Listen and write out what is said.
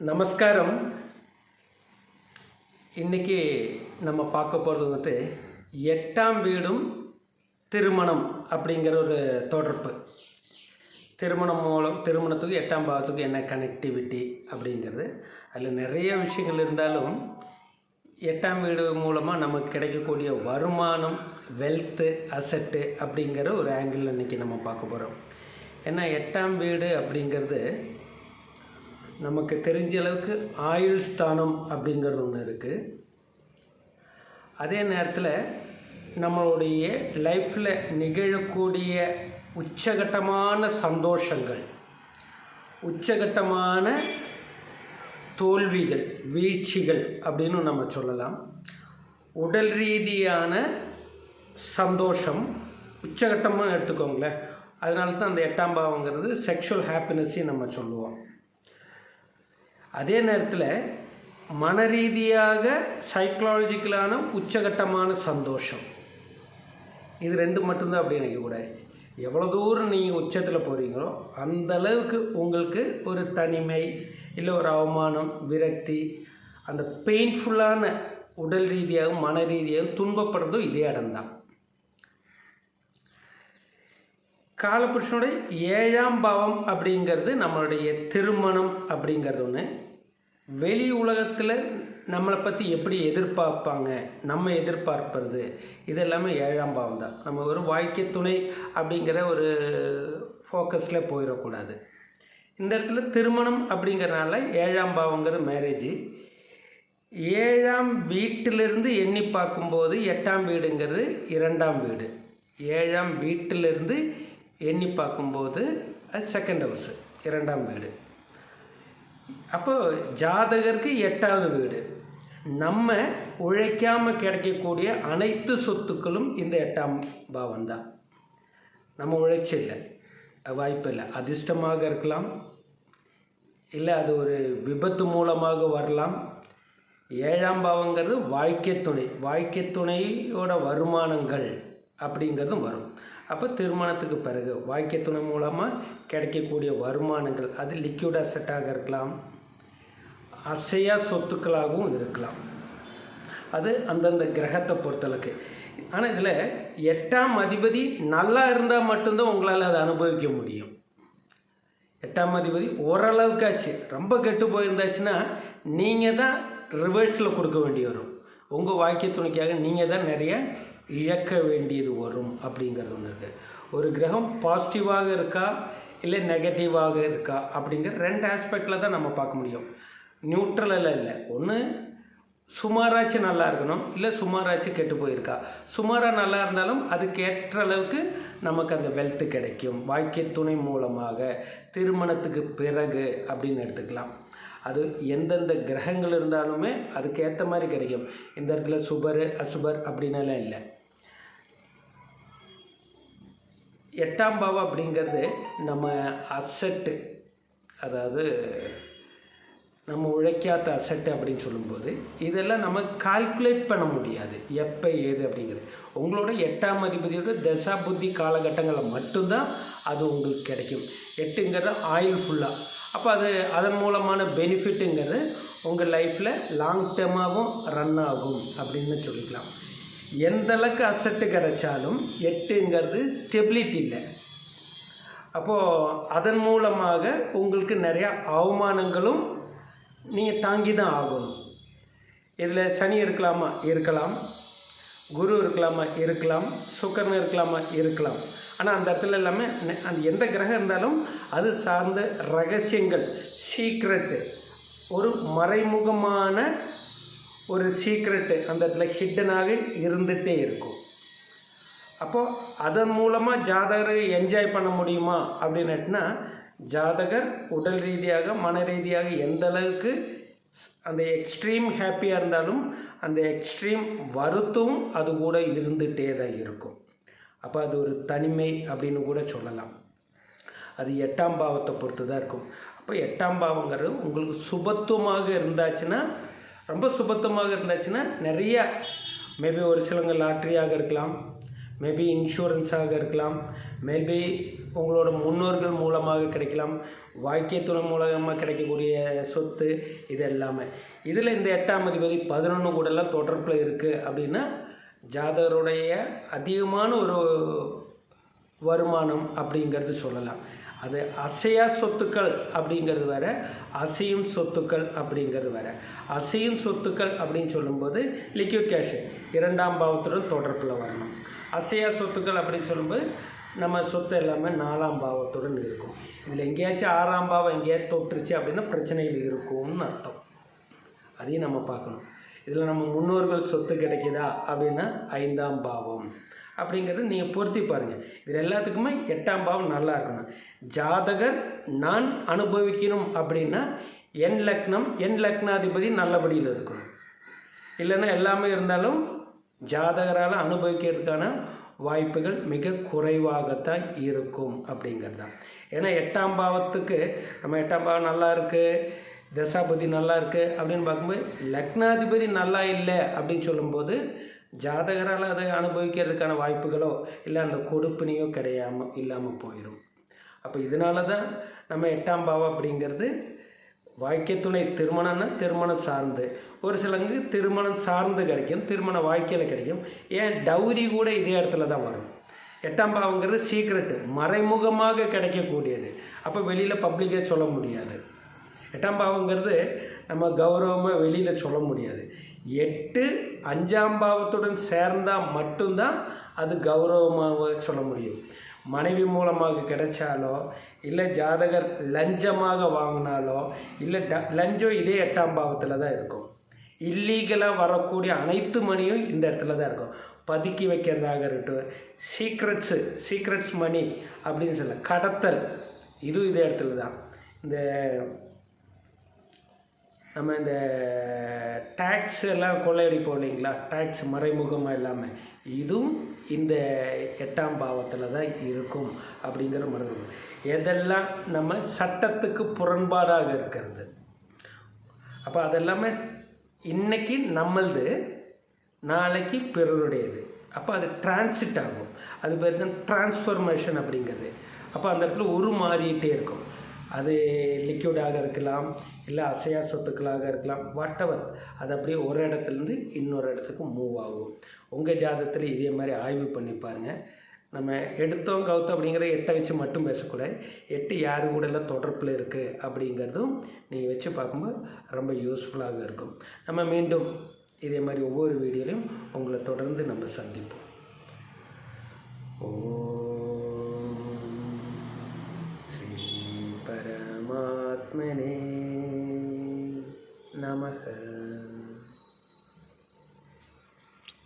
நமஸ்காரம். இன்றைக்கி நம்ம பார்க்க போகிறது வந்துட்டு எட்டாம் வீடும் திருமணம் அப்படிங்கிற ஒரு தொடர்பு. திருமணம் மூலம் திருமணத்துக்கு எட்டாம் பாவத்துக்கு என்ன கனெக்டிவிட்டி அப்படிங்கிறது. அதில் நிறைய விஷயங்கள் இருந்தாலும் எட்டாம் வீடு மூலமாக நமக்கு கிடைக்கக்கூடிய வருமானம் வெல்த்து அசட்டு அப்படிங்கிற ஒரு ஆங்கிள் இன்றைக்கி நம்ம பார்க்க போகிறோம் ஏன்னா எட்டாம் வீடு அப்படிங்கிறது நமக்கு தெரிஞ்ச அளவுக்கு ஆயுள் ஸ்தானம் அப்படிங்கிறது ஒன்று இருக்குது அதே நேரத்தில் நம்மளுடைய லைஃப்பில் நிகழக்கூடிய உச்சகட்டமான சந்தோஷங்கள் உச்சகட்டமான தோல்விகள் வீழ்ச்சிகள் அப்படின்னு நம்ம சொல்லலாம். உடல் ரீதியான சந்தோஷம் உச்சகட்டமாக எடுத்துக்கோங்களேன். அதனால தான் அந்த எட்டாம் பாவங்கிறது செக்ஷுவல் ஹாப்பினஸ்ஸையும் நம்ம சொல்லுவோம். அதே நேரத்தில் மன ரீதியாக சைக்கலாஜிக்கலான உச்சகட்டமான சந்தோஷம். இது ரெண்டு மட்டும்தான் அப்படி நினைக்கக்கூடாது எவ்வளோ தூரம் நீங்கள் உச்சத்தில் போகிறீங்களோ அந்த அளவுக்கு உங்களுக்கு ஒரு தனிமை இல்லை ஒரு அவமானம் விரக்தி அந்த பெயின்ஃபுல்லான உடல் ரீதியாகவும் மன ரீதியாகவும் துன்பப்படுறதும் இதே இடம்தான். காலபுருஷனுடைய ஏழாம் பாவம் அப்படிங்கிறது நம்மளுடைய திருமணம் அப்படிங்கிறது ஒன்று வெளி உலகத்தில் நம்மளை பற்றி எப்படி எதிர்பார்ப்பாங்க? நம்ம எதிர்பார்ப்பது. இதெல்லாமே ஏழாம் பாவம் தான். நம்ம ஒரு வாழ்க்கை துணை அப்படிங்கிற ஒரு ஃபோக்கஸில் போயிடக்கூடாது. இந்த இடத்துல திருமணம் அப்படிங்கிறனால ஏழாம் பாவங்கிறது மேரேஜ் ஏழாம் வீட்டிலிருந்து எண்ணி பார்க்கும்போது எட்டாம் வீடுங்கிறது இரண்டாம் வீடு. ஏழாம் வீட்டிலிருந்து எண்ணி பார்க்கும்போது அது செகண்ட் ஹவுஸு இரண்டாம் வீடு. அப்போது ஜாதகருக்கு எட்டாவது வீடு. நம்ம உழைக்காமல் கிடைக்கக்கூடிய அனைத்து சொத்துக்களும் இந்த எட்டாம் பாவம் தான் நம்ம உழைச்சில்லை. வாய்ப்பு இல்லை. அதிர்ஷ்டமாக இருக்கலாம். இல்லை அது ஒரு விபத்து மூலமாக வரலாம். ஏழாம் பாவங்கிறது வாழ்க்கை துணை. வாழ்க்கை துணையோட வருமானங்கள் அப்படிங்கிறதும் வரும். அப்போ திருமணத்துக்கு பிறகு வாழ்க்கை துணை மூலமாக கிடைக்கக்கூடிய வருமானங்கள் அது லிக்விட் அசட்டாக இருக்கலாம். அசையா சொத்துக்களாகவும் இருக்கலாம். அது அந்தந்த கிரகத்தை பொறுத்தளவுக்கு. ஆனால் இதில் எட்டாம் அதிபதி நல்லா இருந்தால் மட்டும்தான் உங்களால் அதை அனுபவிக்க முடியும். எட்டாம் அதிபதி ஓரளவுக்காச்சு ரொம்ப கெட்டு போயிருந்தாச்சுன்னா நீங்கள் தான் ரிவர்ஸில் கொடுக்க வேண்டி வரும். உங்கள் வாக்கிய துணைக்காக நீங்கள் தான் நிறைய இழக்க வேண்டியது வரும் அப்படிங்கிறது ஒன்று இருக்குது ஒரு கிரகம் பாசிட்டிவாக இருக்கா? இல்லை நெகட்டிவாக இருக்கா? அப்படிங்கிற ரெண்டு ஆஸ்பெக்டில் தான் நம்ம பார்க்க முடியும். நியூட்ரலில் இல்லை. ஒன்று சுமாராச்சும் நல்லா இருக்கணும். இல்லை சுமாராச்சும் கெட்டு போயிருக்கா? சுமாராக நல்லா இருந்தாலும் அதுக்கு ஏற்ற அளவுக்கு நமக்கு அந்த வெல்த்து கிடைக்கும். வாழ்க்கை துணை மூலமாக திருமணத்துக்கு பிறகு அப்படின்னு எடுத்துக்கலாம். அது எந்தெந்த கிரகங்கள் இருந்தாலுமே அதுக்கு ஏற்ற மாதிரி கிடைக்கும். இந்த இடத்துல சுபர் அசுபர் அப்படின்னலாம் இல்லை. எட்டாம் பாவம் அப்படிங்கிறது நம்ம அசட்டு அதாவது நம்ம உழைக்காத அசட்டு அப்படின்னு சொல்லும்போது இதெல்லாம் நம்ம கால்குலேட் பண்ண முடியாது. எப்போ ஏது அப்படிங்கிறது. உங்களோட எட்டாம் அதிபதியோட தசா புத்தி காலகட்டங்களில் மட்டும்தான் அது உங்களுக்கு கிடைக்கும். எட்டுங்கிறது ஆயில் ஃபுல்லாக அப்போ அது அதன் மூலமான பெனிஃபிட்டுங்கிறது உங்கள் லைஃப்பில் லாங் டேர்மாகவும் ரன் ஆகும் அப்படின்னு சொல்லிக்கலாம். எந்த அளவுக்கு அசட்டு கிடைச்சாலும் எட்டுங்கிறது ஸ்டெபிலிட்டி இல்லை. அப்போது அதன் மூலமாக உங்களுக்கு நிறையா அவமானங்களும் நீங்கள் தாங்கி தான் ஆகணும். இதில் சனி இருக்கலாமா? இருக்கலாம். குரு இருக்கலாமா? இருக்கலாம். சுக்கரன் இருக்கலாமா? இருக்கலாம். ஆனால் அந்த இடத்துல எல்லாமே அந்த எந்த கிரகம் இருந்தாலும் அது சார்ந்த ரகசியங்கள் சீக்ரெட்டு ஒரு மறைமுகமான ஒரு சீக்ரெட்டு அந்த இடத்துல ஹிட்டனாக இருந்துகிட்டே இருக்கும். அப்போது அதன் மூலமாக ஜாதகரை என்ஜாய் பண்ண முடியுமா அப்படின்னுட்டுனா ஜாதகர் உடல் ரீதியாக மன ரீதியாக எந்த அளவுக்கு அந்த எக்ஸ்ட்ரீம் ஹாப்பியாக இருந்தாலும் அந்த எக்ஸ்ட்ரீம் வருத்தம் அது கூட இருந்துகிட்டே தான் இருக்கும். அப்போ அது ஒரு தனிமை அப்படின்னு கூட சொல்லலாம். அது எட்டாம் பாவத்தை பொறுத்து தான் இருக்கும். அப்போ எட்டாம் பாவங்கிறது உங்களுக்கு சுபத்துவமாக இருந்தாச்சுன்னா ரொம்ப சுபத்தமாக இருந்துச்சுன்னா நிறைய மேபி ஒரு சிலங்க லாட்ரியாக இருக்கலாம். மேபி இன்சூரன்ஸாக இருக்கலாம். மேபி உங்களோட முன்னோர்கள் மூலமாக கிடைக்கலாம். வாழ்க்கை துணை மூலமாக கிடைக்கக்கூடிய சொத்து இது எல்லாமே. இதில் இந்த எட்டாம் அதிபதி பதினொன்று கூடலாம் தொடர்பில் இருக்குது அப்படின்னா ஜாதகருடைய அதிகமான ஒரு வருமானம் அப்படிங்கிறது சொல்லலாம். அது அசையா சொத்துக்கள் அப்படிங்கிறது வேற அசையும் சொத்துக்கள் அப்படிங்கிறது வேற. அசையும் சொத்துக்கள் அப்படின்னு சொல்லும்போது லிக்விட் கேஷ் இரண்டாம் பாவத்துடன் தொடர்பில் வரணும். அசையா சொத்துக்கள் அப்படின்னு சொல்லும்போது நம்ம சொத்து எல்லாமே நாலாம் பாவத்துடன் இருக்கும். இதில் எங்கேயாச்சும் ஆறாம் பாவம் எங்கேயாச்சும் தொட்டுருச்சு அப்படின்னா பிரச்சனைகள் இருக்கும்னு அர்த்தம். அதையும் நம்ம பார்க்கணும். இதில் நம்ம முன்னோர்கள் சொத்து கிடைக்குதா அப்படின்னா ஐந்தாம் பாவம். அப்படிங்கிறத நீங்கள் பொருத்தி பாருங்கள் இதில் எல்லாத்துக்குமே எட்டாம் பாவம் நல்லா இருக்கணும். ஜாதகர் நான் அனுபவிக்கணும் அப்படின்னா என் லக்னம் என் லக்னாதிபதி நல்லபடியில் இருக்கணும். இல்லைன்னா எல்லாமே இருந்தாலும் ஜாதகரால் அனுபவிக்கிறதுக்கான வாய்ப்புகள் மிக குறைவாகத்தான் இருக்கும் அப்படிங்கிறது தான். ஏன்னா எட்டாம் பாவத்துக்கு நம்ம எட்டாம் பாவம் நல்லா இருக்குது தசாபதி நல்லா இருக்குது அப்படின்னு பார்க்கும்போது லக்னாதிபதி நல்லா இல்லை அப்படின்னு சொல்லும்போது ஜாதகரால் அதை அனுபவிக்கிறதுக்கான வாய்ப்புகளோ இல்லை அந்த கொடுப்பினையோ கிடையாமல் இல்லாமல் போயிடும் அப்போ இதனால தான் நம்ம எட்டாம் பாவம் அப்படிங்கிறது வாழ்க்கை துணை திருமணம்னா திருமணம் சார்ந்து. ஒரு சிலருக்கு திருமணம் சார்ந்து கிடைக்கும் திருமண வாழ்க்கையில் கிடைக்கும். ஏன்? டௌரி கூட இதே இடத்துல தான் வரும். எட்டாம் பாவங்கிறது சீக்ரெட்டு மறைமுகமாக கிடைக்கக்கூடியது. அப்போ வெளியில் பப்ளிக்காக சொல்ல முடியாது. எட்டாம் பாவங்கிறது நம்ம கௌரவமாக வெளியில் சொல்ல முடியாது. எட்டு அஞ்சாம் பாவத்துடன் சேர்ந்தால் மட்டும்தான் அது கௌரவமாக சொல்ல முடியும். மனைவி மூலமாக கிடைச்சாலோ இல்லை ஜாதகர் லஞ்சமாக வாங்கினாலோ இல்லை ட லஞ்சம் இதே எட்டாம் பாவத்தில் தான் இருக்கும். இல்லீகலாக வரக்கூடிய அனைத்து மணியும் இந்த இடத்துல தான் இருக்கும். பதுக்கி வைக்கிறதாக இருக்கட்டும் சீக்ரெட்ஸு சீக்ரெட்ஸ் மணி அப்படின்னு சொல்ல கடத்தல் இதுவும் இதே இடத்துல தான். இந்த நம்ம இந்த டேக்ஸ் எல்லாம் கொள்ளையடிப்போம் இல்லைங்களா? டேக்ஸ் மறைமுகமாக இல்லாமல் இதுவும் இந்த எட்டாம் பாவத்தில் தான் இருக்கும் அப்படிங்கிற மறந்து எதெல்லாம் நம்ம சட்டத்துக்கு புறம்பாடாக இருக்கிறது? அப்போ அதெல்லாமே இன்னைக்கு நம்மளது நாளைக்கு பிறருடையது. அப்போ அது டிரான்சிட் ஆகும். அது பேர் தான் டிரான்ஸ்ஃபர்மேஷன் அப்படிங்கிறது. அப்போ அந்த இடத்துல ஒரு மாறிட்டே இருக்கும். அது லிக்விடாக இருக்கலாம் இல்லை அசையா சொத்துக்களாக இருக்கலாம் வாட் எவர் அது அப்படியே ஒரு இடத்துலேருந்து இன்னொரு இடத்துக்கு மூவ் ஆகும். உங்கள் ஜாதகத்தில் இதே மாதிரி ஆய்வு பண்ணி பாருங்கள் நம்ம எடுத்தோம் கவுத்தோம் அப்படிங்கிற எட்டை வச்சு மட்டும் பேசக்கூடாது. எட்டு யார் கூட எல்லாம் தொடர்பில் இருக்குது அப்படிங்கிறதும் நீங்கள் வச்சு பார்க்கும்போது ரொம்ப யூஸ்ஃபுல்லாக இருக்கும். நம்ம மீண்டும் இதே மாதிரி ஒவ்வொரு வீடியோலையும் உங்களை தொடர்ந்து நம்ம சந்திப்போம். ஓ. uh,